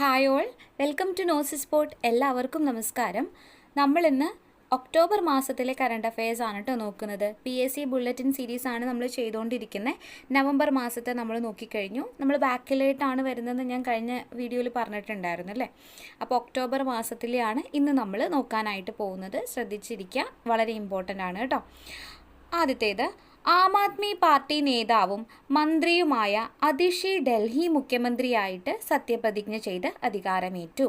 Hi all. Welcome to Nos Spot. എല്ലാവർക്കും നമസ്കാരം. നമ്മളിന്ന് ഒക്ടോബർ മാസത്തിലെ കറണ്ട് അഫയേഴ്സ് ആണ് കേട്ടോ നോക്കുന്നത്. P S C bulletin series ആണ് നമ്മൾ ചെയ്തുകൊണ്ടിരിക്കുന്നത് നവംബർ മാസത്തെ നമ്മൾ നോക്കിക്കഴിഞ്ഞു. നമ്മൾ ബാക്കിലായിട്ടാണ് വരുന്നതെന്ന് ഞാൻ കഴിഞ്ഞ വീഡിയോയിൽ പറഞ്ഞിട്ടുണ്ടായിരുന്നു അല്ലേ അപ്പോൾ ഒക്ടോബർ മാസത്തിലെയാണ് ഇന്ന് നമ്മൾ നോക്കാനായിട്ട് പോകുന്നത്. ശ്രദ്ധിച്ചിരിക്കുക വളരെ ഇമ്പോർട്ടന്റ് ആണ് കേട്ടോ ആദ്യത്തേത് ആം ആദ്മി പാർട്ടി നേതാവും മന്ത്രിയുമായ അതിഷി ഡൽഹി മുഖ്യമന്ത്രിയായിട്ട് സത്യപ്രതിജ്ഞ ചെയ്ത് അധികാരമേറ്റു.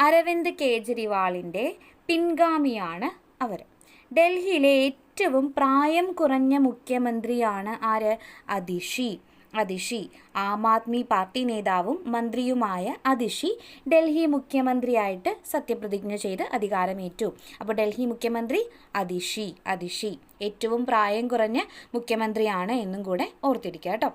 അരവിന്ദ് കേജ്രിവാളിന്റെ പിൻഗാമിയാണ് അവർ. ഡൽഹിയിലെ ഏറ്റവും പ്രായം കുറഞ്ഞ മുഖ്യമന്ത്രിയാണ് ആര്? അതിഷി. അതിഷി. ആം ആദ്മി പാർട്ടി നേതാവും മന്ത്രിയുമായ അതിഷി ഡൽഹി മുഖ്യമന്ത്രിയായിട്ട് സത്യപ്രതിജ്ഞ ചെയ്ത് അധികാരമേറ്റു. അപ്പോൾ ഡൽഹി മുഖ്യമന്ത്രി അതിഷി അതിഷി. ഏറ്റവും പ്രായം കുറഞ്ഞ മുഖ്യമന്ത്രിയാണ് എന്നും കൂടെ ഓർത്തിരിക്കുക കേട്ടോ.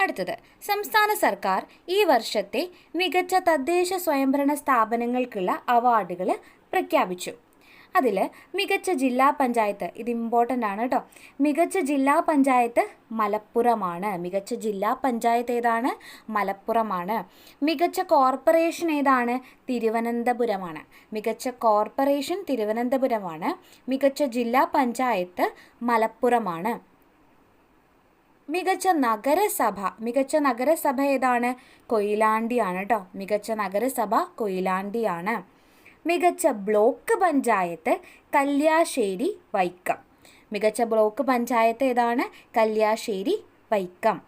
അടുത്തത് സംസ്ഥാന സർക്കാർ ഈ വർഷത്തെ മികച്ച തദ്ദേശ സ്വയംഭരണ സ്ഥാപനങ്ങൾക്കുള്ള അവാർഡുകൾ പ്രഖ്യാപിച്ചു. അതിൽ മികച്ച ജില്ലാ പഞ്ചായത്ത് ഇത് ഇമ്പോർട്ടന്റ് ആണ് കേട്ടോ മികച്ച ജില്ലാ പഞ്ചായത്ത് മലപ്പുറമാണ്. മികച്ച ജില്ലാ പഞ്ചായത്ത് ഏതാണ്? മലപ്പുറമാണ്. മികച്ച കോർപ്പറേഷൻ ഏതാണ്? തിരുവനന്തപുരമാണ്. മികച്ച കോർപ്പറേഷൻ തിരുവനന്തപുരമാണ്. മികച്ച ജില്ലാ പഞ്ചായത്ത് മലപ്പുറമാണ്. മികച്ച നഗരസഭ മികച്ച നഗരസഭ ഏതാണ്? കൊയിലാണ്ടിയാണ് കേട്ടോ മികച്ച നഗരസഭ കൊയിലാണ്ടിയാണ്. മികച്ച ബ്ലോക്ക് പഞ്ചായത്ത് കല്യാശ്ശേരി വൈക്കം. മികച്ച ബ്ലോക്ക് പഞ്ചായത്ത് ഏതാണ്? കല്യാശ്ശേരി വൈക്കം.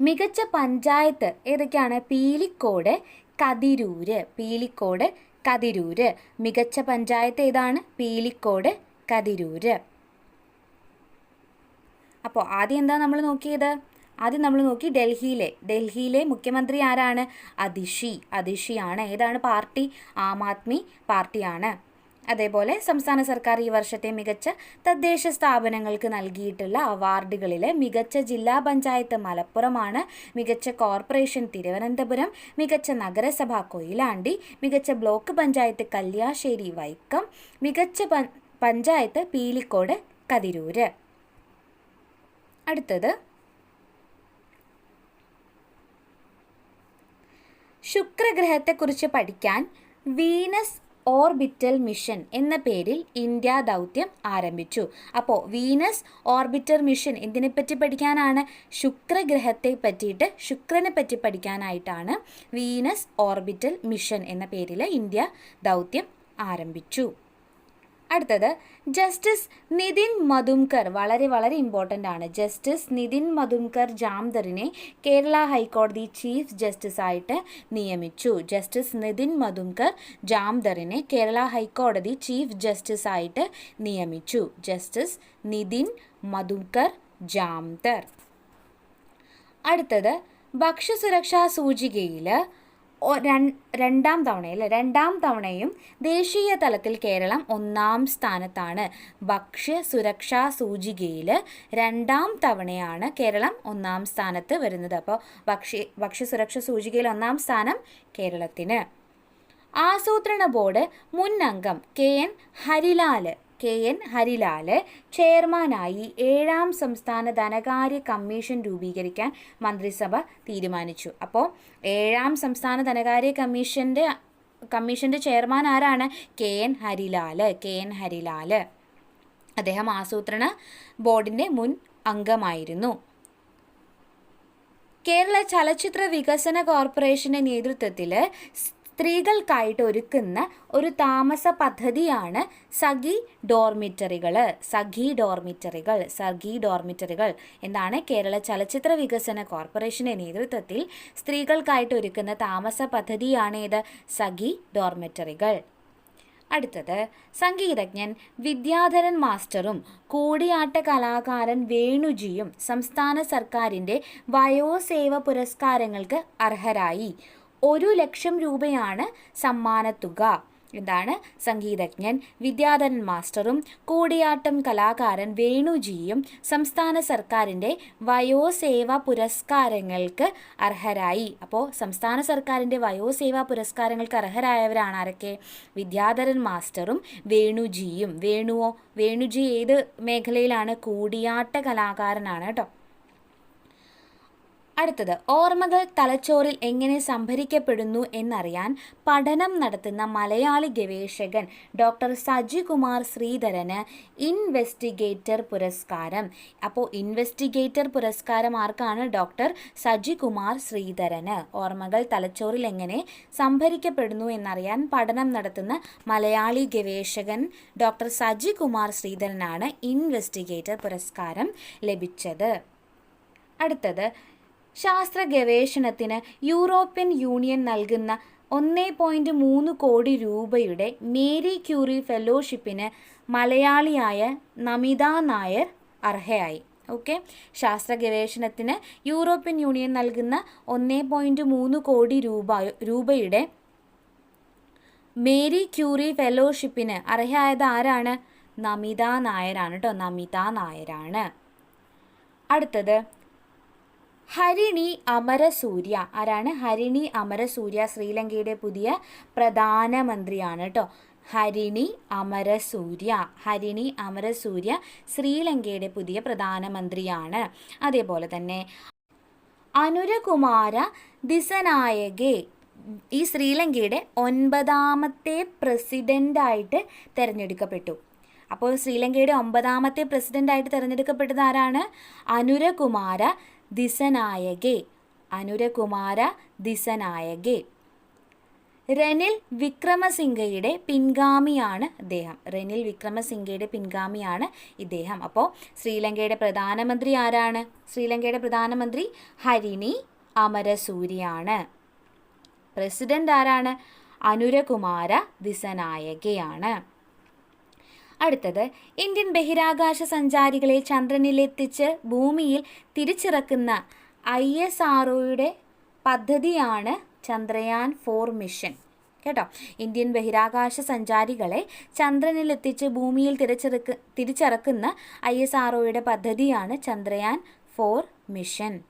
മികച്ച പഞ്ചായത്ത് ഏതൊക്കെയാണ്? പീലിക്കോട് കതിരൂര്. പീലിക്കോട് കതിരൂര്. മികച്ച പഞ്ചായത്ത് ഏതാണ്? പീലിക്കോട് കതിരൂര്. അപ്പോൾ ആദ്യം എന്താ നമ്മൾ നോക്കിയത്? ആദ്യം നമ്മൾ നോക്കി ഡൽഹിയിലെ. ഡൽഹിയിലെ മുഖ്യമന്ത്രി ആരാണ്? അതിഷി. അതിഷിയാണ്. ഏതാണ് പാർട്ടി? ആം ആദ്മി പാർട്ടിയാണ്. അതേപോലെ സംസ്ഥാന സർക്കാർ ഈ വർഷത്തെ മികച്ച തദ്ദേശ സ്ഥാപനങ്ങൾക്ക് നൽകിയിട്ടുള്ള അവാർഡുകളിൽ മികച്ച ജില്ലാ പഞ്ചായത്ത് മലപ്പുറമാണ്. മികച്ച കോർപ്പറേഷൻ തിരുവനന്തപുരം മികച്ച നഗരസഭ കൊയിലാണ്ടി മികച്ച ബ്ലോക്ക് പഞ്ചായത്ത് കല്യാശ്ശേരി വൈക്കം മികച്ച പഞ്ചായത്ത് പീലിക്കോട് കതിരൂര്. അടുത്തത് ശുക്രഗ്രഹത്തെക്കുറിച്ച് പഠിക്കാൻ വീനസ് ഓർബിറ്റൽ മിഷൻ എന്ന പേരിൽ ഇന്ത്യ ദൗത്യം ആരംഭിച്ചു. അപ്പോൾ വീനസ് ഓർബിറ്റർ മിഷൻ എന്തിനെപ്പറ്റി പഠിക്കാനാണ്? ശുക്രഗ്രഹത്തെ പറ്റിയിട്ട് ശുക്രനെ പറ്റി പഠിക്കാനായിട്ടാണ് വീനസ് ഓർബിറ്റൽ മിഷൻ എന്ന പേരിൽ ഇന്ത്യ ദൗത്യം ആരംഭിച്ചു. അടുത്തത് ജസ്റ്റിസ് നിതിൻ മധുംകർ. വളരെ വളരെ ഇമ്പോർട്ടന്റ് ആണ്. ജസ്റ്റിസ് നിതിൻ മധുംകർ ജാംദറിനെ കേരള ഹൈക്കോടതി ചീഫ് ജസ്റ്റിസ് ആയിട്ട് നിയമിച്ചു. ജസ്റ്റിസ് നിതിൻ മധുംകർ ജാംദറിനെ കേരള ഹൈക്കോടതി ചീഫ് ജസ്റ്റിസ് ആയിട്ട് നിയമിച്ചു. ജസ്റ്റിസ് നിതിൻ മധുംകർ ജാംദർ. അടുത്തത് ഭക്ഷ്യസുരക്ഷാ സൂചികയിൽ രണ്ടാം തവണയിൽ രണ്ടാം തവണയും ദേശീയ തലത്തിൽ കേരളം ഒന്നാം സ്ഥാനത്താണ്. ഭക്ഷ്യ സുരക്ഷാ സൂചികയിൽ രണ്ടാം തവണയാണ് കേരളം ഒന്നാം സ്ഥാനത്ത് വരുന്നത്. അപ്പോൾ ഭക്ഷ്യ ഭക്ഷ്യ സുരക്ഷാ സൂചികയിൽ ഒന്നാം സ്ഥാനം കേരളത്തിന്. ആസൂത്രണ ബോർഡ് മുൻ അംഗം K N Harilal K N Harilal ചെയർമാനായി ഏഴാം സംസ്ഥാന ധനകാര്യ കമ്മീഷൻ രൂപീകരിക്കാൻ മന്ത്രിസഭ തീരുമാനിച്ചു. അപ്പോൾ ഏഴാം സംസ്ഥാന ധനകാര്യ കമ്മീഷന്റെ കമ്മീഷന്റെ ചെയർമാൻ ആരാണ്? K N Harilal. K N Harilal അദ്ദേഹം ആസൂത്രണ ബോർഡിന്റെ മുൻ അംഗമായിരുന്നു. കേരള ചലച്ചിത്ര വികസന കോർപ്പറേഷന്റെ നേതൃത്വത്തിൽ സ്ത്രീകൾക്കായിട്ട് ഒരുക്കുന്ന ഒരു താമസ പദ്ധതിയാണ് സഖി ഡോർമിറ്ററികൾ സഖി ഡോർമിറ്ററികൾ സഖി ഡോർമിറ്ററികൾ എന്നാണ് കേരള ചലച്ചിത്ര വികസന കോർപ്പറേഷന്റെ നേതൃത്വത്തിൽ സ്ത്രീകൾക്കായിട്ട് ഒരുക്കുന്ന താമസ പദ്ധതിയാണ് ഇത് സഖി ഡോർമിറ്ററികൾ. അടുത്തത് സംഗീതജ്ഞൻ വിദ്യാധരൻ മാസ്റ്ററും കൂടിയാട്ട കലാകാരൻ വേണുജിയും സംസ്ഥാന സർക്കാരിന്റെ വയോസേവ പുരസ്കാരങ്ങൾക്ക് അർഹരായി. ഒരു ലക്ഷം രൂപയാണ് സമ്മാനത്തുക എന്താണ് സംഗീതജ്ഞൻ വിദ്യാധരൻ മാസ്റ്ററും കൂടിയാട്ടം കലാകാരൻ വേണുജിയും സംസ്ഥാന സർക്കാരിന്റെ വയോസേവ പുരസ്കാരങ്ങൾക്ക് അർഹരായി. അപ്പോൾ സംസ്ഥാന സർക്കാരിന്റെ വയോസേവ പുരസ്കാരങ്ങൾക്ക് അർഹരായവരാണ് ആരൊക്കെ? വിദ്യാധരൻ മാസ്റ്ററും വേണുജിയും. വേണുവോ? വേണുജി ഏത് മേഖലയിലാണ്? കൂടിയാട്ട കലാകാരനാണ് കേട്ടോ. അടുത്തത് ഓർമ്മകൾ തലച്ചോറിൽ എങ്ങനെ സംഭരിക്കപ്പെടുന്നു എന്നറിയാൻ പഠനം നടത്തുന്ന മലയാളി ഗവേഷകൻ ഡോക്ടർ സജി കുമാർ ശ്രീധരന് ഇൻവെസ്റ്റിഗേറ്റർ പുരസ്കാരം. അപ്പോൾ ഇൻവെസ്റ്റിഗേറ്റർ പുരസ്കാരം ആർക്കാണ്? ഡോക്ടർ സജി കുമാർ ശ്രീധരന്. ഓർമ്മകൾ തലച്ചോറിൽ എങ്ങനെ സംഭരിക്കപ്പെടുന്നു എന്നറിയാൻ പഠനം നടത്തുന്ന മലയാളി ഗവേഷകൻ ഡോക്ടർ സജി കുമാർ ശ്രീധരനാണ് ഇൻവെസ്റ്റിഗേറ്റർ പുരസ്കാരം ലഭിച്ചത്. അടുത്തത് ശാസ്ത്ര ഗവേഷണത്തിന് യൂറോപ്യൻ യൂണിയൻ നൽകുന്ന ഒന്നേ പോയിന്റ് മൂന്ന് കോടി രൂപയുടെ മേരി ക്യൂറി ഫെലോഷിപ്പിന് മലയാളിയായ നമിത നായർ അർഹയായി. ഓക്കെ? ശാസ്ത്ര ഗവേഷണത്തിന് യൂറോപ്യൻ യൂണിയൻ നൽകുന്ന ഒന്നേ പോയിന്റ് മൂന്ന് കോടി രൂപ രൂപയുടെ മേരി ക്യൂറി ഫെലോഷിപ്പിന് അർഹയായത് ആരാണ്? നമിത നായരാണ് കേട്ടോ നമിത നായരാണ്. അടുത്തത്. ഹരിണി അമരസൂര്യ. ആരാണ്? ഹരിണി അമരസൂര്യ ശ്രീലങ്കയുടെ പുതിയ പ്രധാനമന്ത്രിയാണ് കേട്ടോ ഹരിണി അമരസൂര്യ. ഹരിണി അമരസൂര്യ ശ്രീലങ്കയുടെ പുതിയ പ്രധാനമന്ത്രിയാണ്. അതേപോലെ തന്നെ അനുരകുമാര ദിസനായകെ ഈ ശ്രീലങ്കയുടെ ഒൻപതാമത്തെ പ്രസിഡന്റായിട്ട് തിരഞ്ഞെടുക്കപ്പെട്ടു. അപ്പോൾ ശ്രീലങ്കയുടെ ഒമ്പതാമത്തെ പ്രസിഡന്റായിട്ട് തിരഞ്ഞെടുക്കപ്പെട്ടത് ആരാണ്? അനുരകുമാര ദിസനായകെ അനുരകുമാര ദിസനായകെ. റെനിൽ വിക്രമസിംഗയുടെ പിൻഗാമിയാണ് ഇദ്ദേഹം. റെനിൽ വിക്രമസിംഗയുടെ പിൻഗാമിയാണ് ഇദ്ദേഹം. അപ്പോൾ ശ്രീലങ്കയുടെ പ്രധാനമന്ത്രി ആരാണ്? ശ്രീലങ്കയുടെ പ്രധാനമന്ത്രി ഹരിണി അമരസൂരിയാണ്. പ്രസിഡന്റ് ആരാണ്? അനുരകുമാര ദിസനായകയാണ്. അടുത്തത് ഇന്ത്യൻ ബഹിരാകാശ സഞ്ചാരികളെ ചന്ദ്രനിലെത്തിച്ച് ഭൂമിയിൽ തിരിച്ചിറക്കുന്ന ഐ എസ് ആർഒയുടെ പദ്ധതിയാണ് ചന്ദ്രയാൻ ഫോർ മിഷൻ. കേട്ടോ? ഇന്ത്യൻ ബഹിരാകാശ സഞ്ചാരികളെ ചന്ദ്രനിലെത്തിച്ച് ഭൂമിയിൽ തിരിച്ചിറക്ക് തിരിച്ചിറക്കുന്ന ഐ എസ് ആർഒയുടെ പദ്ധതിയാണ് ചന്ദ്രയാൻ ഫോർ മിഷൻ.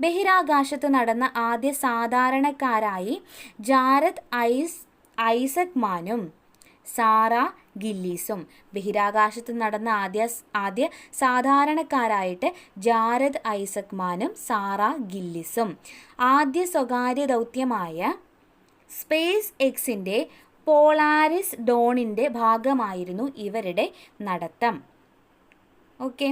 ബഹിരാകാശത്ത് നടന്ന ആദ്യ സാധാരണക്കാരായി ജാരത് ഐസ് ഐസക് മാനും സാറ ഗില്ലീസും. ബഹിരാകാശത്ത് നടന്ന ആദ്യ ആദ്യ സാധാരണക്കാരായിട്ട് ജാരദ് ഐസക്മാനും സാറ ഗില്ലിസും. ആദ്യ സ്വകാര്യ ദൗത്യമായ സ്പേസ് എക്സിന്റെ പോളാരിസ് ഡോണിന്റെ ഭാഗമായിരുന്നു ഇവരുടെ നടത്തം. ഓക്കെ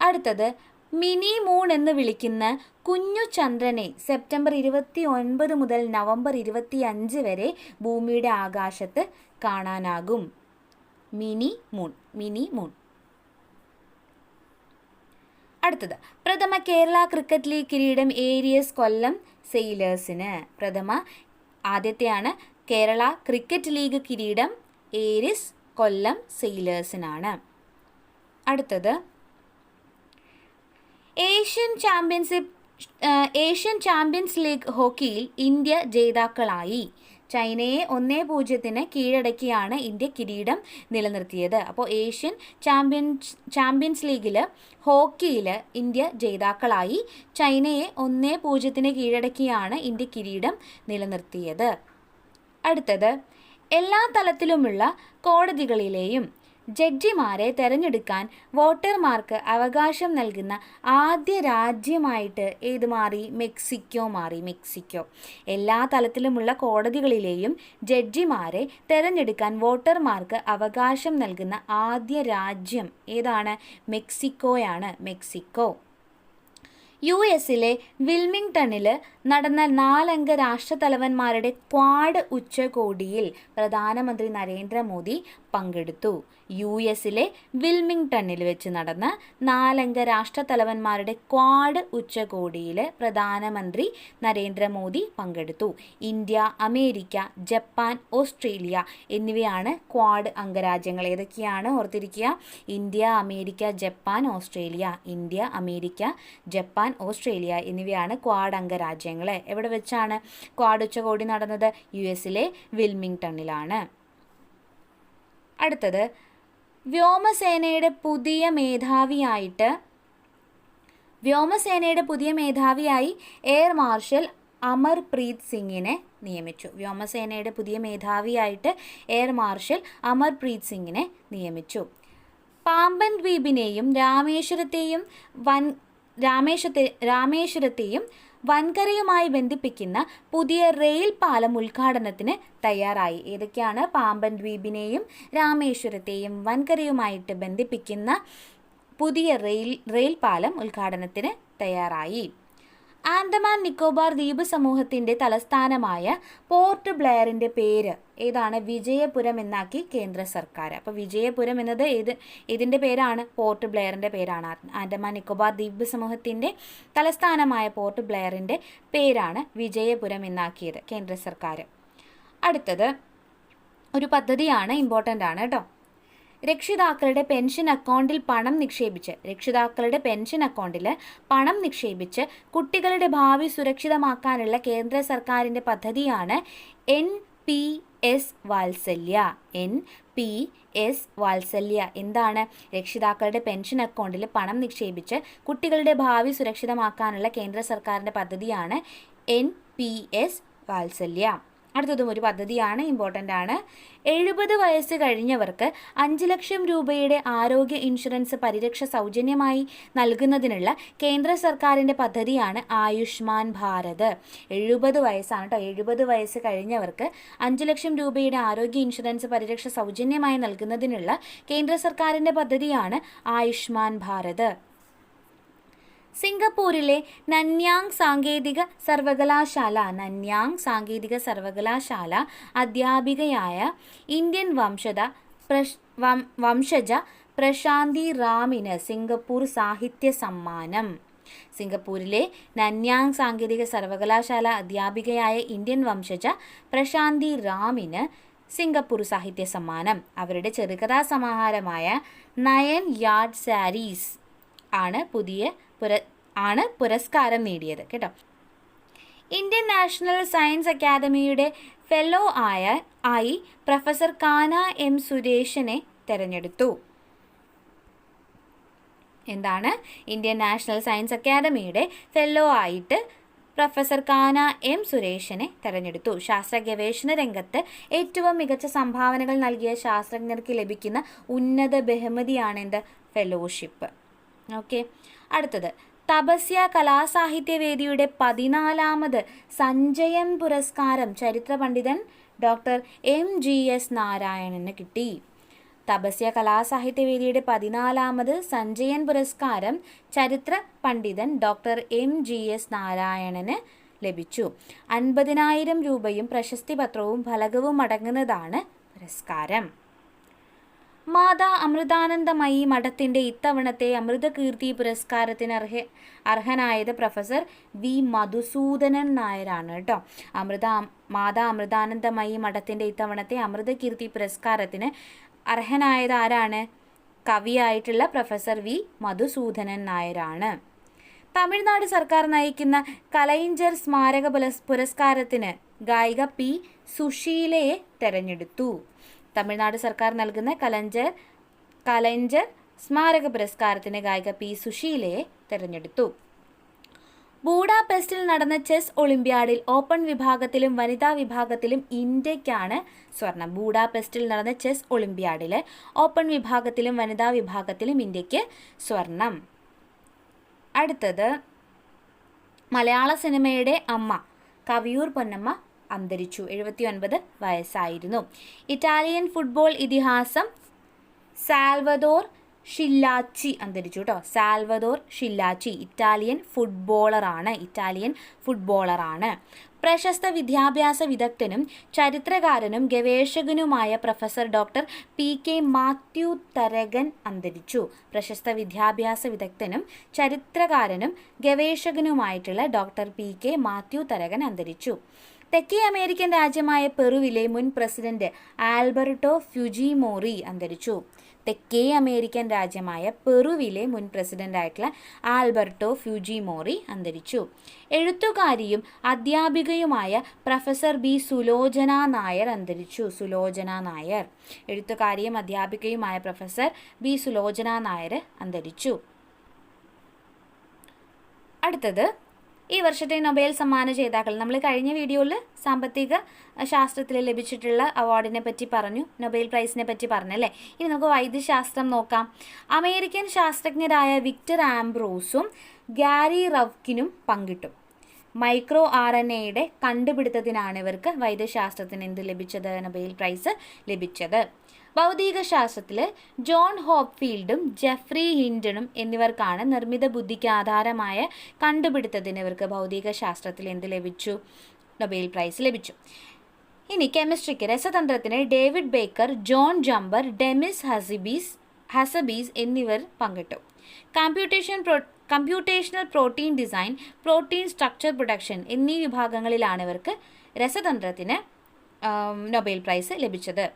അടുത്തത് മിനി മൂൺ എന്ന് വിളിക്കുന്ന കുഞ്ഞു ചന്ദ്രനെ സെപ്റ്റംബർ ഇരുപത്തി ഒൻപത് മുതൽ നവംബർ ഇരുപത്തി അഞ്ച് വരെ ഭൂമിയുടെ ആകാശത്ത് കാണാനാകും. Mini moon mini moon. അടുത്തത്. പ്രഥമ കേരള ക്രിക്കറ്റ് ലീഗ് കിരീടം ഏരിയസ് കൊല്ലം സെയിലേഴ്സിന്. പ്രഥമ ആദ്യത്തെയാണ് കേരള ക്രിക്കറ്റ് ലീഗ് കിരീടം ഏരിസ് കൊല്ലം സെയിലേഴ്സിനാണ്. അടുത്തത്. Asian championship Asian champions league ഹോക്കിയിൽ ഇന്ത്യ ജേതാക്കളായി. ചൈനയെ ഒന്നേ പൂജ്യത്തിന് കീഴടക്കിയാണ് ഇന്ത്യ കിരീടം നിലനിർത്തിയത്. അപ്പോൾ ഏഷ്യൻ ചാമ്പ്യൻസ് ചാമ്പ്യൻസ് ലീഗിൽ ഹോക്കിയിൽ ഇന്ത്യ ജേതാക്കളായി ചൈനയെ ഒന്നേ പൂജ്യത്തിന് കീഴടക്കിയാണ് ഇന്ത്യ കിരീടം നിലനിർത്തിയത്. അടുത്തത് എല്ലാ തലത്തിലുമുള്ള കോടതികളിലെയും ജഡ്ജിമാരെ തെരഞ്ഞെടുക്കാൻ വോട്ടർമാർക്ക് അവകാശം നൽകുന്ന ആദ്യ രാജ്യമായിട്ട് ഏത് മാറി? മെക്സിക്കോ മാറി. മെക്സിക്കോ. എല്ലാ തലത്തിലുമുള്ള കോടതികളിലെയും ജഡ്ജിമാരെ തെരഞ്ഞെടുക്കാൻ വോട്ടർമാർക്ക് അവകാശം നൽകുന്ന ആദ്യ രാജ്യം ഏതാണ്? മെക്സിക്കോയാണ്. മെക്സിക്കോ. യു എസിലെ വിൽമിംഗ്ടണിൽ നടന്ന നാലംഗ രാഷ്ട്രതലവന്മാരുടെ ക്വാഡ് ഉച്ചകോടിയിൽ പ്രധാനമന്ത്രി നരേന്ദ്രമോദി പങ്കെടുത്തു. യു എസിലെ വിൽമിംഗ്ടണിൽ വെച്ച് നടന്ന നാലംഗ രാഷ്ട്രതലവന്മാരുടെ ക്വാഡ് ഉച്ചകോടിയിൽ പ്രധാനമന്ത്രി നരേന്ദ്രമോദി പങ്കെടുത്തു. ഇന്ത്യ അമേരിക്ക ജപ്പാൻ ഓസ്ട്രേലിയ എന്നിവയാണ് ക്വാഡ് അംഗരാജ്യങ്ങൾ. ഏതൊക്കെയാണ് ഓർത്തിരിക്കുക? India America Japan Australia. India America Japan Australia എന്നിവയാണ് ക്വാഡ് അംഗരാജ്യങ്ങൾ എവിടെ വെച്ചാണ് ക്വാഡ് ഉച്ചകോടി നടന്നത്? യു എസിലെ വിൽമിംഗ്ടണിലാണ്. അടുത്തത് വ്യോമസേനയുടെ പുതിയ മേധാവിയായിട്ട് വ്യോമസേനയുടെ പുതിയ മേധാവിയായി എയർ മാർഷൽ അമർപ്രീത് സിംഗിനെ നിയമിച്ചു. വ്യോമസേനയുടെ പുതിയ മേധാവിയായിട്ട് എയർ മാർഷൽ അമർപ്രീത് സിംഗിനെ നിയമിച്ചു. പാമ്പൻ ദ്വീപിനെയും രാമേശ്വരത്തെയും വൻ രാമേശ്വരത്തെ രാമേശ്വരത്തെയും വൻകരയുമായി ബന്ധിപ്പിക്കുന്ന പുതിയ റെയിൽ പാലം ഉദ്ഘാടനത്തിന് തയ്യാറായി. ഏതൊക്കെയാണ് പാമ്പൻ ദ്വീപിനെയും രാമേശ്വരത്തെയും വൻകരയുമായിട്ട് ബന്ധിപ്പിക്കുന്ന പുതിയ റെയിൽ റെയിൽ പാലം ഉദ്ഘാടനത്തിന് തയ്യാറായി. ആൻഡമാൻ നിക്കോബാർ ദ്വീപ് സമൂഹത്തിന്റെ തലസ്ഥാനമായ പോർട്ട് ബ്ലെയറിന്റെ പേര് ഏതാണ്? വിജയപുരം എന്നാക്കി കേന്ദ്ര സർക്കാർ അപ്പോൾ വിജയപുരം എന്നത് ഏത് ഇതിന്റെ പേരാണ്? പോർട്ട് ബ്ലെയറിന്റെ പേരാണ്. ആൻഡമാൻ നിക്കോബാർ ദ്വീപ് സമൂഹത്തിന്റെ തലസ്ഥാനമായ പോർട്ട് ബ്ലെയറിന്റെ പേരാണ് വിജയപുരം എന്നാക്കിയത് കേന്ദ്ര സർക്കാർ അടുത്തത് ഒരു പദ്ധതിയാണ് ഇമ്പോർട്ടന്റ് ആണ് കേട്ടോ. രക്ഷിതാക്കളുടെ പെൻഷൻ അക്കൗണ്ടിൽ പണം നിക്ഷേപിച്ച് രക്ഷിതാക്കളുടെ പെൻഷൻ അക്കൗണ്ടിൽ പണം നിക്ഷേപിച്ച് കുട്ടികളുടെ ഭാവി സുരക്ഷിതമാക്കാനുള്ള കേന്ദ്ര സർക്കാരിന്റെ പദ്ധതിയാണ് N P S Vatsalya. N P S Vatsalya. എന്താണ്? രക്ഷിതാക്കളുടെ പെൻഷൻ അക്കൗണ്ടിൽ പണം നിക്ഷേപിച്ച് കുട്ടികളുടെ ഭാവി സുരക്ഷിതമാക്കാനുള്ള കേന്ദ്ര സർക്കാരിന്റെ പദ്ധതിയാണ് എൻ പി എസ് വാത്സല്യ. അടുത്തതും ഒരു പദ്ധതിയാണ് ഇമ്പോർട്ടന്റ് ആണ്. എഴുപത് വയസ്സ് കഴിഞ്ഞവർക്ക് അഞ്ച് ലക്ഷം രൂപയുടെ ആരോഗ്യ ഇൻഷുറൻസ് പരിരക്ഷ സൗജന്യമായി നൽകുന്നതിനുള്ള കേന്ദ്ര സർക്കാരിന്റെ പദ്ധതിയാണ് ആയുഷ്മാൻ ഭാരത്. എഴുപത് വയസ്സാണ് കേട്ടോ എഴുപത് വയസ്സ് കഴിഞ്ഞവർക്ക് അഞ്ച് ലക്ഷം രൂപയുടെ ആരോഗ്യ ഇൻഷുറൻസ് പരിരക്ഷ സൗജന്യമായി നൽകുന്നതിനുള്ള കേന്ദ്ര സർക്കാരിന്റെ പദ്ധതിയാണ് ആയുഷ്മാൻ ഭാരത്. സിംഗപ്പൂരിലെ നന്യാങ് സാങ്കേതിക സർവകലാശാല നന്യാങ് സാങ്കേതിക സർവകലാശാല അധ്യാപികയായ ഇന്ത്യൻ വംശജ പ്രശ് വംശജ പ്രശാന്തി റാമിന് സിംഗപ്പൂർ സാഹിത്യ സമ്മാനം. സിംഗപ്പൂരിലെ നന്യാങ് സാങ്കേതിക സർവകലാശാല അധ്യാപികയായ ഇന്ത്യൻ വംശജ പ്രശാന്തി റാമിന് സിംഗപ്പൂർ സാഹിത്യ സമ്മാനം. അവരുടെ ചെറുകഥാ സമാഹാരമായ നയൻ യാർഡ് സാരീസ് ആണ് പുതിയ പുര ആണ് പുരസ്കാരം നേടിയത് കേട്ടോ. ഇന്ത്യൻ നാഷണൽ സയൻസ് അക്കാദമിയുടെ ഫെലോ ആയ ആയി പ്രൊഫസർ കാന എം സുരേഷിനെ തെരഞ്ഞെടുത്തു. എന്താണ്? ഇന്ത്യൻ നാഷണൽ സയൻസ് അക്കാദമിയുടെ ഫെല്ലോ ആയിട്ട് പ്രൊഫസർ കാന എം സുരേഷിനെ തെരഞ്ഞെടുത്തു. ശാസ്ത്ര ഗവേഷണ രംഗത്ത് ഏറ്റവും മികച്ച സംഭാവനകൾ നൽകിയ ശാസ്ത്രജ്ഞർക്ക് ലഭിക്കുന്ന ഉന്നത ബഹുമതിയാണ് എന്ത്? Fellowship okay. അടുത്തത്. തപസ്യ കലാസാഹിത്യവേദിയുടെ പതിനാലാമത് സഞ്ജയൻ പുരസ്കാരം ചരിത്ര പണ്ഡിതൻ ഡോക്ടർ എം ജി എസ് നാരായണന് കിട്ടി. തപസ്യ കലാസാഹിത്യവേദിയുടെ പതിനാലാമത് സഞ്ജയൻ പുരസ്കാരം ചരിത്ര പണ്ഡിതൻ ഡോക്ടർ എം ജി എസ് നാരായണന് ലഭിച്ചു. അൻപതിനായിരം രൂപയും പ്രശസ്തി പത്രവും ഫലകവും അടങ്ങുന്നതാണ് പുരസ്കാരം. മാതാ അമൃതാനന്ദമയി മഠത്തിന്റെ ഇത്തവണത്തെ അമൃതകീർത്തി പുരസ്കാരത്തിന് അർഹ അർഹനായത് പ്രൊഫസർ വി മധുസൂദനൻ നായരാണ് കേട്ടോ. അമൃത മാതാ അമൃതാനന്ദമയി മഠത്തിന്റെ ഇത്തവണത്തെ അമൃതകീർത്തി പുരസ്കാരത്തിന് അർഹനായത് ആരാണ്? കവിയായിട്ടുള്ള പ്രൊഫസർ വി മധുസൂദനൻ നായരാണ്. തമിഴ്നാട് സർക്കാർ നയിക്കുന്ന കലൈഞ്ചർ സ്മാരക പുരസ്കാരത്തിന് ഗായിക പി സുശീലയെ തെരഞ്ഞെടുത്തു. തമിഴ്നാട് സർക്കാർ നൽകുന്ന കലഞ്ചർ കലഞ്ചർ സ്മാരക പുരസ്കാരത്തിന് ഗായിക പി സുശീലയെ തെരഞ്ഞെടുത്തു. ബൂഡാപെസ്റ്റിൽ നടന്ന ചെസ് ഒളിമ്പ്യാഡിൽ ഓപ്പൺ വിഭാഗത്തിലും വനിതാ വിഭാഗത്തിലും ഇന്ത്യയ്ക്കാണ് സ്വർണം. ബൂഡാപെസ്റ്റിൽ നടന്ന ചെസ് ഒളിമ്പ്യാഡിൽ ഓപ്പൺ വിഭാഗത്തിലും വനിതാ വിഭാഗത്തിലും ഇന്ത്യയ്ക്ക് സ്വർണം. അടുത്തത് മലയാള സിനിമയുടെ അമ്മ കവിയൂർ പൊന്നമ്മ അന്തരിച്ചു. എഴുപത്തി ഒൻപത് വയസ്സായിരുന്നു. ഇറ്റാലിയൻ ഫുട്ബോൾ ഇതിഹാസം സാൽവദോർ ഷില്ലാച്ചി അന്തരിച്ചു കേട്ടോ സാൽവദോർ ഷില്ലാച്ചി ഇറ്റാലിയൻ ഫുട്ബോളറാണ്. ഇറ്റാലിയൻ ഫുട്ബോളറാണ്. പ്രശസ്ത വിദ്യാഭ്യാസ വിദഗ്ധനും ചരിത്രകാരനും ഗവേഷകനുമായ professor doctor P K Mathew Tharakan അന്തരിച്ചു. പ്രശസ്ത വിദ്യാഭ്യാസ വിദഗ്ധനും ചരിത്രകാരനും ഗവേഷകനുമായിട്ടുള്ള doctor P K Mathew Tharakan അന്തരിച്ചു. തെക്കേ അമേരിക്കൻ രാജ്യമായ പെറുവിലെ മുൻ പ്രസിഡന്റ് ആൽബർട്ടോ ഫ്യുജിമോറി അന്തരിച്ചു. തെക്കേ അമേരിക്കൻ രാജ്യമായ പെറുവിലെ മുൻ പ്രസിഡന്റായിട്ടുള്ള ആൽബർട്ടോ ഫ്യൂജിമോറി അന്തരിച്ചു. എഴുത്തുകാരിയും അധ്യാപികയുമായ പ്രൊഫസർ ബി സുലോചന നായർ അന്തരിച്ചു. സുലോചന നായർ. എഴുത്തുകാരിയും അധ്യാപികയുമായ പ്രൊഫസർ ബി സുലോചന നായർ അന്തരിച്ചു. അടുത്തത് ഈ വർഷത്തെ നൊബേൽ സമ്മാന ജേതാക്കൾ. നമ്മൾ കഴിഞ്ഞ വീഡിയോയിൽ സാമ്പത്തിക ശാസ്ത്രത്തിൽ ലഭിച്ചിട്ടുള്ള അവാർഡിനെ പറ്റി പറഞ്ഞു നൊബേൽ പ്രൈസിനെ പറ്റി പറഞ്ഞല്ലേ ഇനി നമുക്ക് വൈദ്യശാസ്ത്രം നോക്കാം. അമേരിക്കൻ ശാസ്ത്രജ്ഞരായ വിക്ടർ ആംബ്രോസും ഗാരി റവ്കിനും പങ്കിട്ടു. മൈക്രോ ആർ എൻ എയുടെ കണ്ടുപിടുത്തത്തിനാണ് ഇവർക്ക് വൈദ്യശാസ്ത്രത്തിന് എന്ത് ലഭിച്ചത്? നൊബേൽ പ്രൈസ് ലഭിച്ചത്. ഭൗതിക ശാസ്ത്രത്തിൽ ജോൺ ഹോപ്ഫീൽഡും ജെഫ്രി ഹിൻഡണും എന്നിവർക്കാണ് നിർമ്മിത ബുദ്ധിക്ക് ആധാരമായ കണ്ടുപിടുത്തത്തിന് ഇവർക്ക് ഭൗതിക ശാസ്ത്രത്തിൽ എന്ത് ലഭിച്ചു? നൊബേൽ പ്രൈസ് ലഭിച്ചു. ഇനി കെമിസ്ട്രിക്ക് രസതന്ത്രത്തിന് David Baker John Jumper Demis Hassabis Hassabis എന്നിവർ പങ്കിട്ടു. Computation pro computational protein design protein structure production എന്നീ വിഭാഗങ്ങളിലാണ് ഇവർക്ക് രസതന്ത്രത്തിന് നൊബേൽ പ്രൈസ് ലഭിച്ചത്.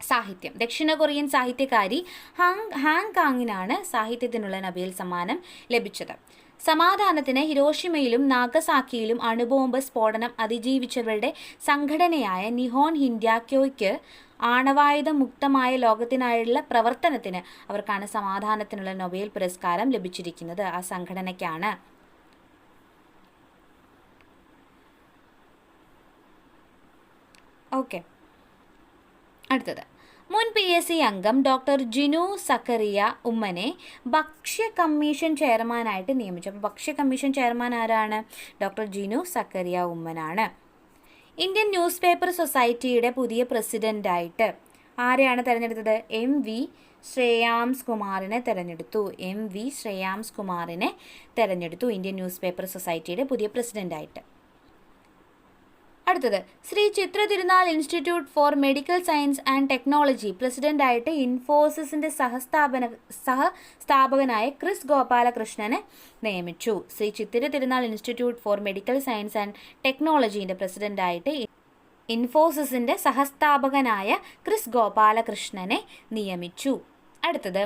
സാഹിത്യം. ദക്ഷിണ കൊറിയൻ സാഹിത്യകാരി ഹാങ് ഹാങ് കാങ്ങിനാണ് സാഹിത്യത്തിനുള്ള നബേൽ സമ്മാനം ലഭിച്ചത്. സമാധാനത്തിന് ഹിരോഷിമയിലും നാഗസാക്കിയിലും അണുബോംബ് സ്ഫോടനം അതിജീവിച്ചവരുടെ സംഘടനയായ നിഹോൺ ഹിൻഡ്യാക്യോയ്ക്ക് ആണവായുധ മുക്തമായ ലോകത്തിനായുള്ള പ്രവർത്തനത്തിന് അവർക്കാണ് സമാധാനത്തിനുള്ള നൊബേൽ പുരസ്കാരം ലഭിച്ചിരിക്കുന്നത്. ആ സംഘടനയ്ക്കാണ്. ഓക്കെ. അടുത്തത്. മുൻ പി എസ് സി അംഗം ഡോക്ടർ ജിനു സക്കറിയ ഉമ്മനെ ഭക്ഷ്യ കമ്മീഷൻ ചെയർമാനായിട്ട് നിയമിച്ചു. അപ്പോൾ ഭക്ഷ്യ കമ്മീഷൻ ചെയർമാൻ ആരാണ്? ഡോക്ടർ ജിനു സക്കറിയ ഉമ്മനാണ്. ഇന്ത്യൻ ന്യൂസ് പേപ്പർ സൊസൈറ്റിയുടെ പുതിയ പ്രസിഡന്റായിട്ട് ആരെയാണ് തിരഞ്ഞെടുത്തത്? എം വി ശ്രേയാംസ് കുമാറിനെ തിരഞ്ഞെടുത്തു. എം വി ശ്രേയാംസ് കുമാറിനെ തിരഞ്ഞെടുത്തു ഇന്ത്യൻ ന്യൂസ് പേപ്പർ സൊസൈറ്റിയുടെ പുതിയ പ്രസിഡന്റായിട്ട് അടുത്തത് Sree Chitra Thirunal institute for medical science and technology പ്രസിഡന്റായിട്ട് ഇൻഫോസിസിന്റെ സഹസ്ഥാപന സഹസ്ഥാപകനായ ക്രിസ് ഗോപാലകൃഷ്ണനെ നിയമിച്ചു. Sree Chithira Thirunal institute for medical science and ടെക്നോളജിന്റെ പ്രസിഡന്റായിട്ട് ഇൻഫോസിസിന്റെ സഹസ്ഥാപകനായ ക്രിസ് ഗോപാലകൃഷ്ണനെ നിയമിച്ചു. അടുത്തത്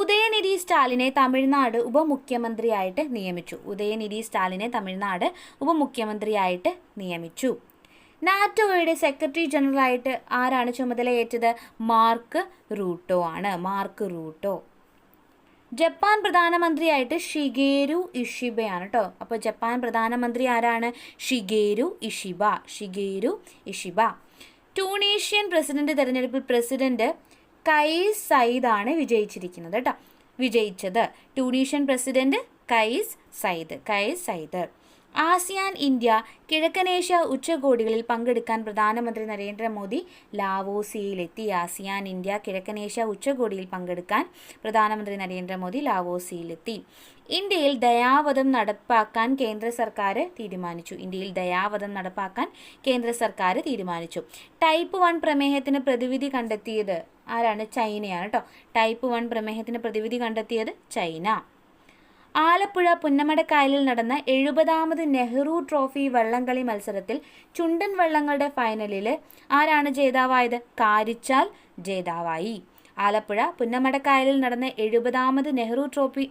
ഉദയനിധി സ്റ്റാലിനെ തമിഴ്നാട് ഉപമുഖ്യമന്ത്രിയായിട്ട് നിയമിച്ചു. ഉദയനിധി സ്റ്റാലിനെ തമിഴ്നാട് ഉപമുഖ്യമന്ത്രിയായിട്ട് നിയമിച്ചു. നാറ്റോയുടെ സെക്രട്ടറി ജനറൽ ആയിട്ട് ആരാണ് ചുമതലയേറ്റത്? മാർക്ക് റൂട്ടോ ആണ്. Mark Rutte. ജപ്പാൻ പ്രധാനമന്ത്രിയായിട്ട് ഷിഗേരു ഇഷിബയാണ് കേട്ടോ അപ്പോൾ ജപ്പാൻ പ്രധാനമന്ത്രി ആരാണ്? Shigeru Ishiba. Shigeru Ishiba. Tunisian president തെരഞ്ഞെടുപ്പിൽ പ്രസിഡന്റ് കൈസ് ആണ് വിജയിച്ചിരിക്കുന്നത് കേട്ടോ വിജയിച്ചത്. Tunisian president Kais Saied. Kais Saied ASEAN India കിഴക്കനേഷ്യ ഉച്ചകോടികളിൽ പങ്കെടുക്കാൻ പ്രധാനമന്ത്രി നരേന്ദ്രമോദി ലാവോസിയിലെത്തി. ആസിയാൻ ഇന്ത്യ കിഴക്കനേഷ്യ ഉച്ചകോടിയിൽ പങ്കെടുക്കാൻ പ്രധാനമന്ത്രി നരേന്ദ്രമോദി ലാവോസിയിലെത്തി. ഇന്ത്യയിൽ ദയാവധം നടപ്പാക്കാൻ കേന്ദ്ര സർക്കാർ തീരുമാനിച്ചു. ഇന്ത്യയിൽ ദയാവധം നടപ്പാക്കാൻ കേന്ദ്ര സർക്കാർ തീരുമാനിച്ചു. ടൈപ്പ് വൺ പ്രമേഹത്തിന് പ്രതിവിധി കണ്ടെത്തിയത് ആരാണ്? ചൈനയാണ് കേട്ടോ ടൈപ്പ് വൺ പ്രമേഹത്തിന് പ്രതിവിധി കണ്ടെത്തിയത് ചൈന. ആലപ്പുഴ പുന്നമടക്കായലിൽ നടന്ന എഴുപതാമത് നെഹ്റു ട്രോഫി വള്ളംകളി മത്സരത്തിൽ ചുണ്ടൻ വള്ളങ്ങളുടെ ഫൈനലിൽ ആരാണ് ജേതാവായത്? കാരിച്ചാൽ ജേതാവായി. ആലപ്പുഴ പുന്നമടക്കായലിൽ നടന്ന എഴുപതാമത് നെഹ്റു ട്രോഫി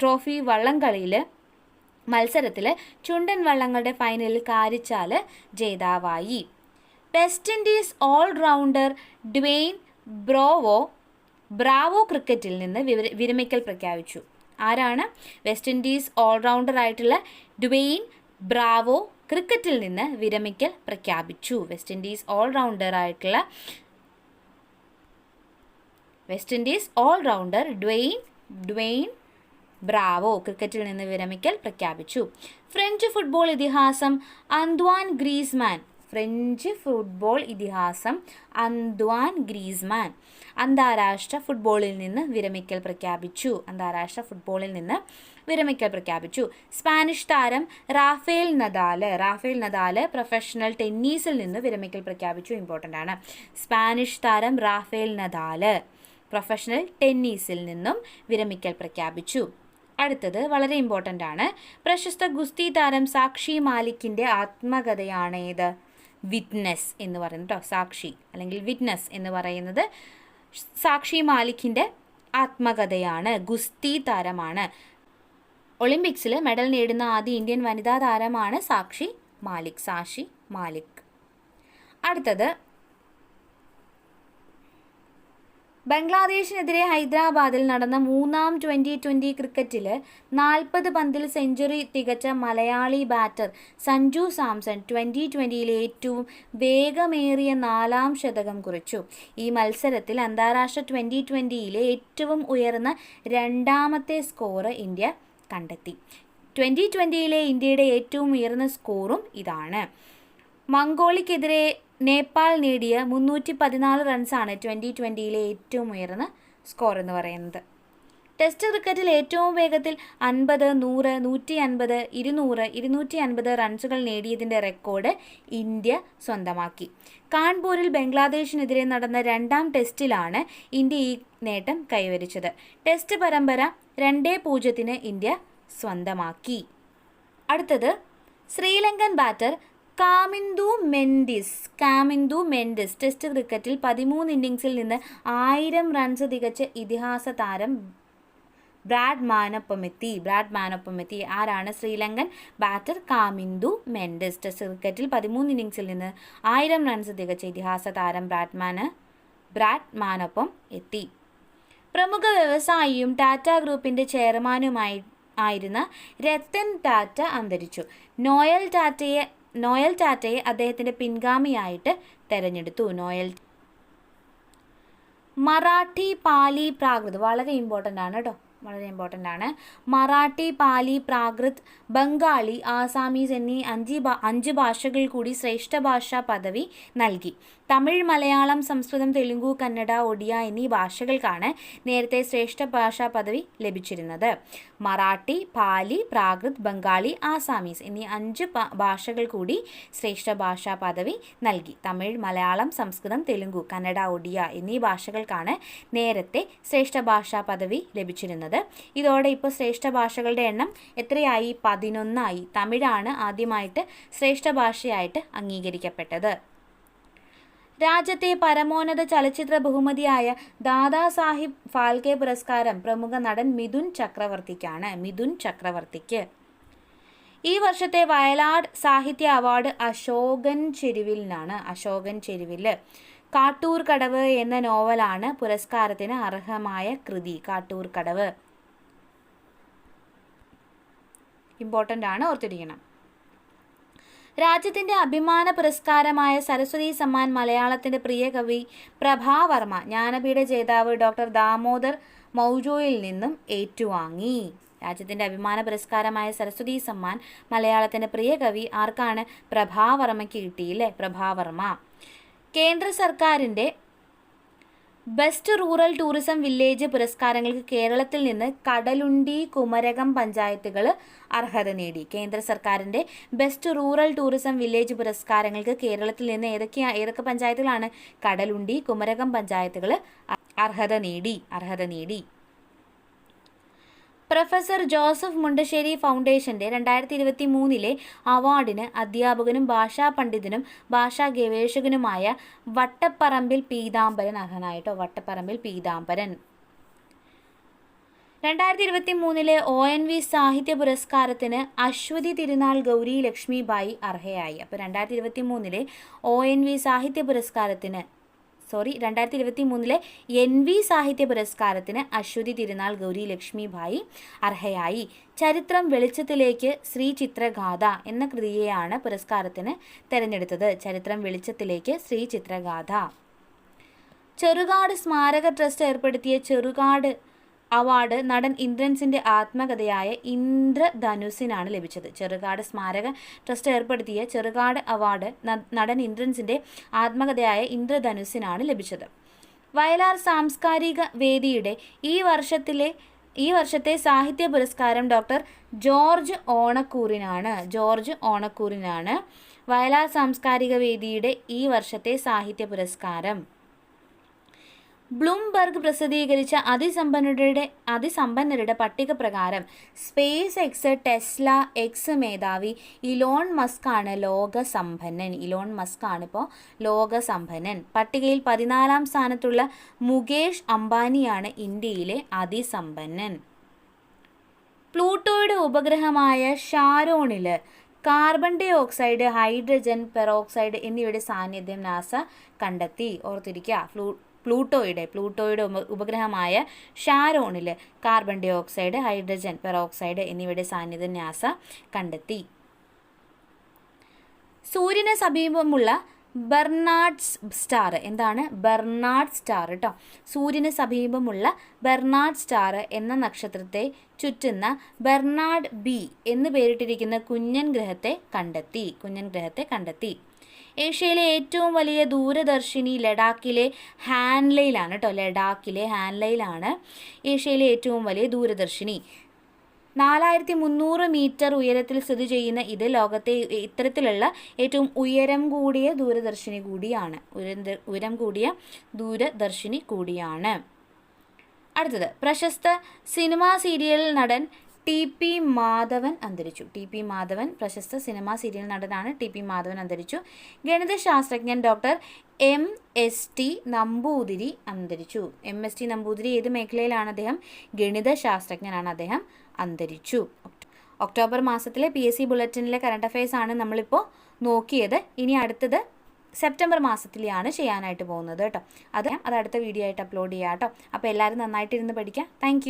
ട്രോഫി വള്ളംകളിയിൽ മത്സരത്തിൽ ചുണ്ടൻ വള്ളങ്ങളുടെ ഫൈനലിൽ Karichal ജേതാവായി. West Indies all rounder Dwayne Bravo Bravo ക്രിക്കറ്റിൽ നിന്ന് വിരമിക്കൽ പ്രഖ്യാപിച്ചു. ആരാണ്? വെസ്റ്റ് ഇൻഡീസ് ഓൾറൗണ്ടർ ആയിട്ടുള്ള ഡ്വെയിൻ ബ്രാവോ ക്രിക്കറ്റിൽ നിന്ന് വിരമിക്കൽ പ്രഖ്യാപിച്ചു. വെസ്റ്റ് ഇൻഡീസ് ഓൾറൗണ്ടർ ആയിട്ടുള്ള West Indies all rounder Dwayne Dwayne Bravo ക്രിക്കറ്റിൽ നിന്ന് വിരമിക്കൽ പ്രഖ്യാപിച്ചു. ഫ്രഞ്ച് ഫുട്ബോൾ ഇതിഹാസം അന്ത്വാൻ ഗ്രീസ്മാൻ ഫ്രഞ്ച് ഫുട്ബോൾ ഇതിഹാസം അന്ത്വാൻ ഗ്രീസ്മാൻ അന്താരാഷ്ട്ര ഫുട്ബോളിൽ നിന്ന് വിരമിക്കൽ പ്രഖ്യാപിച്ചു. അന്താരാഷ്ട്ര ഫുട്ബോളിൽ നിന്ന് വിരമിക്കൽ പ്രഖ്യാപിച്ചു. സ്പാനിഷ് താരം Rafael Nadal Rafael Nadal professional ടെന്നീസിൽ നിന്ന് വിരമിക്കൽ പ്രഖ്യാപിച്ചു. ഇമ്പോർട്ടന്റ് ആണ്. സ്പാനിഷ് താരം റാഫേൽ നദാൽ പ്രൊഫഷണൽ ടെന്നീസിൽ നിന്നും വിരമിക്കൽ പ്രഖ്യാപിച്ചു. അടുത്തത് വളരെ ഇമ്പോർട്ടന്റ് ആണ്. പ്രശസ്ത ഗുസ്തി താരം സാക്ഷി മാലിക്കിന്റെ ആത്മകഥയാണ് ഏത് വിറ്റ്നസ് എന്ന് പറയുന്നത് കേട്ടോ സാക്ഷി. അല്ലെങ്കിൽ വിറ്റ്നസ് എന്ന് പറയുന്നത് സാക്ഷി മാലിക്കിന്റെ ആത്മകഥയാണ് ഗുസ്തി താരമാണ്. ഒളിമ്പിക്സിൽ മെഡൽ നേടുന്ന ആദ്യ ഇന്ത്യൻ വനിതാ താരമാണ് സാക്ഷി മാലിക് സാക്ഷി മാലിക്. അടുത്തത് ബംഗ്ലാദേശിനെതിരെ ഹൈദരാബാദിൽ നടന്ന മൂന്നാം ട്വന്റി ട്വന്റി ക്രിക്കറ്റിൽ നാൽപ്പത് പന്തിൽ സെഞ്ചുറി തികച്ച മലയാളി ബാറ്റർ സഞ്ജു സാംസൺ ട്വന്റി ട്വന്റിയിലെ ഏറ്റവും വേഗമേറിയ നാലാം ശതകം കുറിച്ചു. ഈ മത്സരത്തിൽ അന്താരാഷ്ട്ര ട്വന്റി ട്വന്റിയിലെ ഏറ്റവും ഉയർന്ന രണ്ടാമത്തെ സ്കോർ ഇന്ത്യ കണ്ടെത്തി. ട്വന്റി ട്വന്റിയിലെ ഇന്ത്യയുടെ ഏറ്റവും ഉയർന്ന സ്കോറും ഇതാണ്. മംഗോളിക്കെതിരെ നേപ്പാൾ നേടിയ മുന്നൂറ്റി പതിനാല് റൺസാണ് ട്വന്റി ട്വന്റിയിലെ ഏറ്റവും ഉയർന്ന സ്കോർ എന്ന് പറയുന്നത്. ടെസ്റ്റ് ക്രിക്കറ്റിൽ ഏറ്റവും വേഗത്തിൽ അൻപത് നൂറ് നൂറ്റി അൻപത് ഇരുന്നൂറ് ഇരുന്നൂറ്റി അൻപത് റൺസുകൾ നേടിയതിന്റെ റെക്കോർഡ് ഇന്ത്യ സ്വന്തമാക്കി. കാൺപൂരിൽ ബംഗ്ലാദേശിനെതിരെ നടന്ന രണ്ടാം ടെസ്റ്റിലാണ് ഇന്ത്യ ഈ നേട്ടം കൈവരിച്ചത്. ടെസ്റ്റ് പരമ്പര രണ്ടേ പൂജ്യത്തിന് ഇന്ത്യ സ്വന്തമാക്കി. അടുത്തത് ശ്രീലങ്കൻ ബാറ്റർ കാമിന്ദു മെൻഡിസ് കാമിന്ദു മെൻഡിസ് ടെസ്റ്റ് ക്രിക്കറ്റിൽ പതിമൂന്ന് ഇന്നിങ്സിൽ നിന്ന് ആയിരം റൺസ് തികച്ച ഇതിഹാസ താരം ബ്രാഡ് മാനൊപ്പമെത്തി. ബ്രാഡ് മാനൊപ്പമെത്തി. ആരാണ് ശ്രീലങ്കൻ ബാറ്റർ കാമിന്ദു മെൻഡിസ്? ടെസ്റ്റ് ക്രിക്കറ്റിൽ പതിമൂന്ന് ഇന്നിങ്സിൽ നിന്ന് ആയിരം റൺസ് തികച്ച ഇതിഹാസ താരം ബ്രാഡ്മാന് ബ്രാഡ് മാനൊപ്പം എത്തി. പ്രമുഖ വ്യവസായിയും ടാറ്റ ഗ്രൂപ്പിന്റെ ചെയർമാനുമായി ആയിരുന്ന രത്തൻ ടാറ്റ അന്തരിച്ചു. നോയൽ ടാറ്റയെ നോയൽ ടാറ്റയെ അദ്ദേഹത്തിന്റെ പിൻഗാമിയായിട്ട് തെരഞ്ഞെടുത്തു. നോയൽ മറാഠി പാലി പ്രാകൃത്. വളരെ ഇമ്പോർട്ടന്റ് ആണ് കേട്ടോ വളരെ ഇമ്പോർട്ടന്റ് ആണ്. മറാഠി പാലി പ്രാകൃത് ബംഗാളി ആസാമീസ് എന്നീ അഞ്ച് അഞ്ച് ഭാഷകൾ കൂടി ശ്രേഷ്ഠ ഭാഷാ പദവി നൽകി. തമിഴ് മലയാളം സംസ്കൃതം തെലുങ്കു കന്നഡ ഒഡിയ എന്നീ ഭാഷകൾക്കാണ് നേരത്തെ ശ്രേഷ്ഠ ഭാഷാ പദവി ലഭിച്ചിരുന്നത്. മറാഠി പാലി പ്രാകൃത് ബംഗാളി ആസാമീസ് എന്നീ അഞ്ച് ഭാഷകൾ കൂടി ശ്രേഷ്ഠ ഭാഷാ പദവി നൽകി. തമിഴ് മലയാളം സംസ്കൃതം തെലുങ്കു കന്നഡ ഒഡിയ എന്നീ ഭാഷകൾക്കാണ് നേരത്തെ ശ്രേഷ്ഠ ഭാഷാ പദവി ലഭിച്ചിരുന്നത്. ഇതോടെ ഇപ്പോൾ ശ്രേഷ്ഠ ഭാഷകളുടെ എണ്ണം എത്രയായി? പതിനൊന്നായി. തമിഴാണ് ആദ്യമായിട്ട് ശ്രേഷ്ഠ ഭാഷയായിട്ട് അംഗീകരിക്കപ്പെട്ടത്. രാജ്യത്തെ പരമോന്നത ചലച്ചിത്ര ബഹുമതിയായ ദാദാ സാഹിബ് ഫാൽക്കെ പുരസ്കാരം പ്രമുഖ നടൻ മിഥുൻ ചക്രവർത്തിക്കാണ്. മിഥുൻ ചക്രവർത്തിക്ക്. ഈ വർഷത്തെ വയലാട് സാഹിത്യ അവാർഡ് അശോകൻ ചെരുവിലിനാണ്. അശോകൻ ചെരുവിൽ കാട്ടൂർ കടവ് എന്ന നോവലാണ് പുരസ്കാരത്തിന് അർഹമായ കൃതി. കാട്ടൂർ കടവ് ഇമ്പോർട്ടന്റ് ആണ് ഓർത്തിരിക്കണം. രാജ്യത്തിന്റെ അഭിമാന പുരസ്കാരമായ സരസ്വതി സമ്മാൻ മലയാളത്തിന്റെ പ്രിയ കവി പ്രഭാവർമ്മ ജ്ഞാനപീഠ ജേതാവ് ഡോക്ടർ ദാമോദർ മൗജോയിൽ നിന്നും ഏറ്റുവാങ്ങി. രാജ്യത്തിന്റെ അഭിമാന പുരസ്കാരമായ സരസ്വതി സമ്മാൻ മലയാളത്തിന്റെ പ്രിയ കവി ആർക്കാണ് പ്രഭാവർമ്മയ്ക്ക് കിട്ടിയില്ലേ? പ്രഭാവർമ്മ കേന്ദ്ര സർക്കാരിന്റെ ബെസ്റ്റ് റൂറൽ ടൂറിസം വില്ലേജ് പുരസ്കാരങ്ങൾക്ക് കേരളത്തിൽ നിന്ന് കടലുണ്ടി കുമരകം പഞ്ചായത്തുകൾ അർഹത നേടി. കേന്ദ്ര സർക്കാരിന്റെ ബെസ്റ്റ് റൂറൽ ടൂറിസം വില്ലേജ് പുരസ്കാരങ്ങൾക്ക് കേരളത്തിൽ നിന്ന് ഏതൊക്കെയാ ഏതൊക്കെ പഞ്ചായത്തുകളാണ് കടലുണ്ടി കുമരകം പഞ്ചായത്തുകൾ അർഹത നേടി അർഹത നേടി. പ്രൊഫസർ ജോസഫ് മുണ്ടശ്ശേരി ഫൗണ്ടേഷന്റെ രണ്ടായിരത്തി ഇരുപത്തി മൂന്നിലെ അവാർഡിന് അധ്യാപകനും ഭാഷാ പണ്ഡിതനും ഭാഷാ ഗവേഷകനുമായ വട്ടപ്പറമ്പിൽ പീതാംബരൻ അർഹനായിട്ടോ? വട്ടപ്പറമ്പിൽ പീതാംബരൻ. രണ്ടായിരത്തി ഇരുപത്തി മൂന്നിലെ ഒ എൻ വി സാഹിത്യ പുരസ്കാരത്തിന് അശ്വതി തിരുനാൾ ഗൗരി ലക്ഷ്മിബായി അർഹയായി. അപ്പോൾ രണ്ടായിരത്തി ഇരുപത്തി മൂന്നിലെ ഒ എൻ വി സാഹിത്യ പുരസ്കാരത്തിന് സോറി രണ്ടായിരത്തി ഇരുപത്തി മൂന്നിലെ എൻ വി സാഹിത്യ പുരസ്കാരത്തിന് അശ്വതി തിരുനാൾ ഗൗരി ലക്ഷ്മിഭായി അർഹയായി. ചരിത്രം വെളിച്ചത്തിലേക്ക് ശ്രീ ചിത്രഗാഥ എന്ന കൃതിയെയാണ് പുരസ്കാരത്തിന് തിരഞ്ഞെടുത്തത്. ചരിത്രം വെളിച്ചത്തിലേക്ക് ശ്രീ ചിത്രഗാഥ. ചെറുകാട് സ്മാരക ട്രസ്റ്റ് ഏർപ്പെടുത്തിയ ചെറുകാട് അവാർഡ് നടൻ ഇന്ദ്രൻസിന്റെ ആത്മകഥയായ ഇന്ദ്രധനുസിനാണ് ലഭിച്ചത്. ചെറുകാട് സ്മാരക ട്രസ്റ്റ് ഏർപ്പെടുത്തിയ ചെറുകാട് അവാർഡ് നടൻ ഇന്ദ്രൻസിന്റെ ആത്മകഥയായ ഇന്ദ്രധനുസിനാണ് ലഭിച്ചത്. വയലാർ സാംസ്കാരിക വേദിയുടെ ഈ വർഷത്തിലെ ഈ വർഷത്തെ സാഹിത്യ പുരസ്കാരം ഡോക്ടർ ജോർജ് ഓണക്കൂറിനാണ് ജോർജ് ഓണക്കൂറിനാണ് വയലാർ സാംസ്കാരിക വേദിയുടെ ഈ വർഷത്തെ സാഹിത്യ പുരസ്കാരം. ബ്ലൂംബർഗ് പ്രസിദ്ധീകരിച്ച അതിസമ്പന്നരുടെ അതിസമ്പന്നരുടെ പട്ടിക പ്രകാരം സ്പേസ് എക്സ് ടെസ്ല എക്സ് മേധാവി ഇലോൺ മസ്ക് ആണ് ലോക സമ്പന്നൻ ഇലോൺ മസ്ക് ആണ് ഇപ്പോൾ ലോക സമ്പന്നൻ പട്ടികയിൽ പതിനാലാം സ്ഥാനത്തുള്ള മുകേഷ് അംബാനിയാണ് ഇന്ത്യയിലെ അതിസമ്പന്നൻ. പ്ലൂട്ടോയുടെ ഉപഗ്രഹമായ ഷാരോണിൽ carbon dioxide hydrogen peroxide എന്നിവയുടെ സാന്നിധ്യം നാസ കണ്ടെത്തി. ഓർത്തിരിക്കുക ഫ്ലൂ പ്ലൂട്ടോയുടെ പ്ലൂട്ടോയുടെ ഉപഗ്രഹമായ ഷാരോണിൽ carbon dioxide hydrogen peroxide എന്നിവയുടെ സാന്നിധ്യം കണ്ടെത്തി. സൂര്യന് സമീപമുള്ള ബെർണാഡ്സ് സ്റ്റാർ എന്താണ്? ബെർണാഡ് സ്റ്റാർ കേട്ടോ സൂര്യന് സമീപമുള്ള ബെർണാഡ് സ്റ്റാർ എന്ന നക്ഷത്രത്തെ ചുറ്റുന്ന ബെർണാഡ് ബി എന്ന് പേരിട്ടിരിക്കുന്ന കുഞ്ഞൻ ഗ്രഹത്തെ കണ്ടെത്തി കുഞ്ഞൻ ഗ്രഹത്തെ കണ്ടെത്തി. ഏഷ്യയിലെ ഏറ്റവും വലിയ ദൂരദർശിനി ലഡാക്കിലെ ഹാൻലയിലാണ് കേട്ടോ ലഡാക്കിലെ ഹാൻലയിലാണ് ഏഷ്യയിലെ ഏറ്റവും വലിയ ദൂരദർശിനി. നാലായിരത്തി മുന്നൂറ് മീറ്റർ ഉയരത്തിൽ സ്ഥിതി ചെയ്യുന്ന ഇത് ലോകത്തെ ഇത്തരത്തിലുള്ള ഏറ്റവും ഉയരം കൂടിയ ദൂരദർശിനി കൂടിയാണ്. ഉയരം- കൂടിയ ദൂരദർശിനി കൂടിയാണ്. അടുത്തത് പ്രശസ്ത സിനിമാ സീരിയൽ നടൻ ടി പി മാധവൻ അന്തരിച്ചു. ടി പി മാധവൻ പ്രശസ്ത സിനിമാ സീരിയൽ നടനാണ്. ടി പി മാധവൻ അന്തരിച്ചു. ഗണിതശാസ്ത്രജ്ഞൻ doctor M S T Namboothiri അന്തരിച്ചു. എം എസ് ടി നമ്പൂതിരി ഏത് മേഖലയിലാണ് അദ്ദേഹം? ഗണിതശാസ്ത്രജ്ഞനാണ് അദ്ദേഹം അന്തരിച്ചു. ഒക്ടോബർ മാസത്തിലെ പി എസ് സി ബുള്ളറ്റിനിലെ കറണ്ട് അഫയേഴ്സ് ആണ് നമ്മളിപ്പോൾ നോക്കിയത്. ഇനി അടുത്തത് സെപ്റ്റംബർ മാസത്തിലെയാണ് ചെയ്യാനായിട്ട് പോകുന്നത് കേട്ടോ. അത് അത് അടുത്ത വീഡിയോ ആയിട്ട് അപ്ലോഡ് ചെയ്യാം കേട്ടോ. അപ്പോൾ എല്ലാവരും നന്നായിട്ടിരുന്ന് പഠിക്കാം. താങ്ക്